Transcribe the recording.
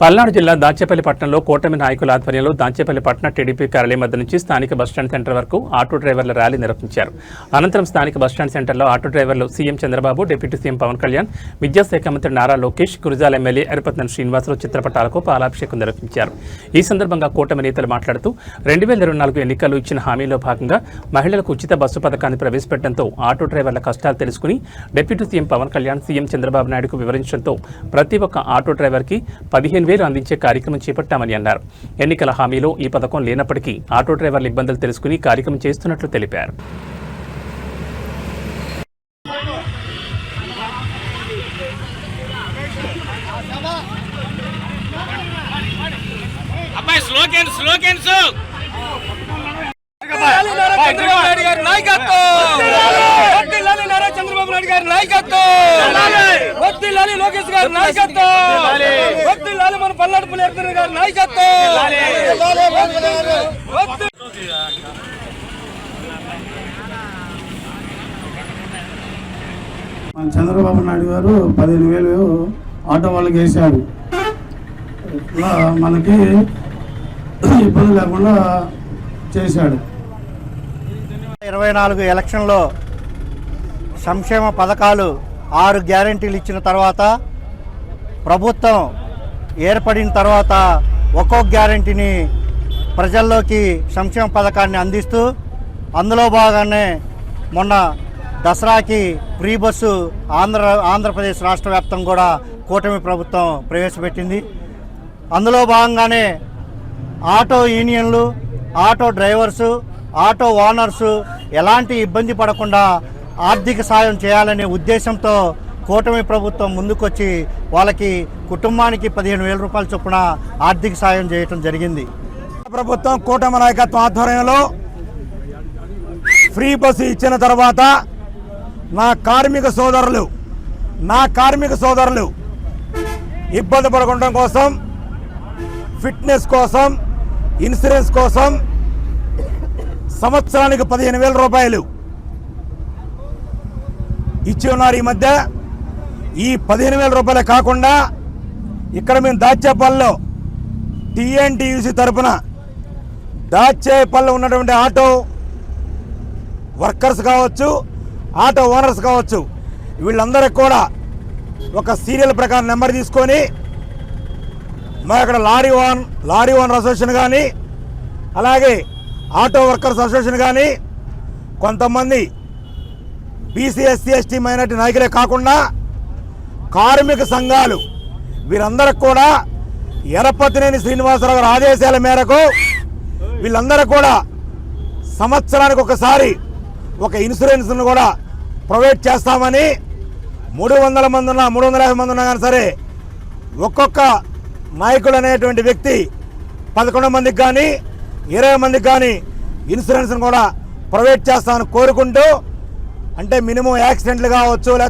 పల్నాడు జిల్లా దాచేపల్లి పట్టణంలో కూటమి నాయకుల ఆధ్వర్యంలో దాచేపల్లి పట్టణ టీడీపీ కార్యాలయం వద్ద నుంచి స్థానిక బస్టాండ్ సెంటర్ వరకు ఆటో డ్రైవర్ల ర్యాలీ నిర్వహించారు. అనంతరం స్థానిక బస్టాండ్ సెంటర్లో ఆటో డ్రైవర్లు CM Chandrababu deputy CM Pawan Kalyan విద్యాశాఖ మంత్రి నారా లోకేష్ గురుజాల ఎమ్మెల్యే ఎరపతిన శ్రీనివాసరావు చిత్రపటాలకు పాలాభిషేకం నిర్వహించారు. ఈ సందర్భంగా కూటమి నేతలు మాట్లాడుతూ రెండు వేల ఇరవై నాలుగు ఎన్నికల్లో ఇచ్చిన హామీలో భాగంగా మహిళలకు ఉచిత బస్సు పథకాన్ని ప్రవేశపెట్టడంతో ఆటో డ్రైవర్ల కష్టాలు తెలుసుకుని deputy CM Pawan Kalyan CM Chandrababu నాయుడుకు వివరించడంతో ప్రతి ఒక్క ఆటో డ్రైవర్కి పదిహేను వేలు అందించే కార్యక్రమం చేపట్టామని అన్నారు. ఎన్నికల హామీలో ఈ పథకం లేనప్పటికీ ఆటో డ్రైవర్ల ఇబ్బందులు తెలుసుకుని కార్యక్రమం చేస్తున్నట్లు తెలిపారు. అబ్బాయి చంద్రబాబు నాయుడు గారి నాయకత్వం లోకేష్ గారి నాయకత్వం. మన పల్నాడు పులిహేర గారి నాయకత్వం. మన చంద్రబాబు నాయుడు గారు పదిహేను వేలు ఆటో వాళ్ళకి వేశారు ఇట్లా మనకి ఇబ్బంది లేకుండా చేశాడు. ఇరవై నాలుగు ఎలక్షన్లో సంక్షేమ పథకాలు ఆరు గ్యారంటీలు ఇచ్చిన తర్వాత ప్రభుత్వం ఏర్పడిన తర్వాత ఒక్కో గ్యారంటీని ప్రజల్లోకి సంక్షేమ పథకాన్ని అందిస్తూ అందులో భాగానే మొన్న దసరాకి ఫ్రీ బస్సు ఆంధ్ర ఆంధ్రప్రదేశ్ రాష్ట్ర వ్యాప్తం కూడా కూటమి ప్రభుత్వం ప్రవేశపెట్టింది. అందులో భాగంగానే ఆటో యూనియన్లు ఆటో డ్రైవర్సు ఆటో ఓనర్సు ఎలాంటి ఇబ్బంది పడకుండా ఆర్థిక సాయం చేయాలనే ఉద్దేశంతో కూటమి ప్రభుత్వం ముందుకొచ్చి వాళ్ళకి కుటుంబానికి పదిహేను వేల రూపాయల చొప్పున ఆర్థిక సాయం చేయటం జరిగింది. ప్రభుత్వం కూటమి నాయకత్వం ఆధ్వర్యంలో ఫ్రీ బస్సు ఇచ్చిన తర్వాత నా కార్మిక సోదరులు నా కార్మిక సోదరులు ఇబ్బంది పడకుండా కోసం ఫిట్నెస్ కోసం ఇన్సూరెన్స్ కోసం సంవత్సరానికి పదిహేను వేల రూపాయలు ఇచ్చి ఉన్నారు ఈ మధ్య. ఈ పదిహేను వేల రూపాయలే కాకుండా ఇక్కడ మేము దాచేపల్లిలో టీఎన్టీయూసీ తరపున దాచేపల్లి ఉన్నటువంటి ఆటో వర్కర్స్ కావచ్చు ఆటో ఓనర్స్ కావచ్చు వీళ్ళందరికి కూడా ఒక సీరియల్ ప్రకారం నెంబర్ తీసుకొని మరి అక్కడ lorry own lorry owner association కానీ అలాగే ఆటో వర్కర్స్ అసోసియేషన్ కానీ కొంతమంది బీసీ ఎస్సీ ఎస్టీ మైనార్టీ నాయకులే కాకుండా కార్మిక సంఘాలు వీరందరికి కూడా ఎరపతినేని శ్రీనివాసరావు గారి ఆదేశాల మేరకు వీళ్ళందరూ కూడా సంవత్సరానికి ఒకసారి ఒక ఇన్సూరెన్స్ను కూడా ప్రొవైడ్ చేస్తామని మూడు వందల మంది ఉన్నా మూడు వందల యాభై మంది ఉన్నా కానీ సరే ఒక్కొక్క నాయకుడు అనేటువంటి వ్యక్తి పదకొండు మందికి కానీ ఇరవై మందికి కానీ ఇన్సూరెన్స్ను కూడా ప్రొవైడ్ చేస్తామని కోరుకుంటూ అంటే మినిమం యాక్సిడెంట్లు కావచ్చు లేకపోతే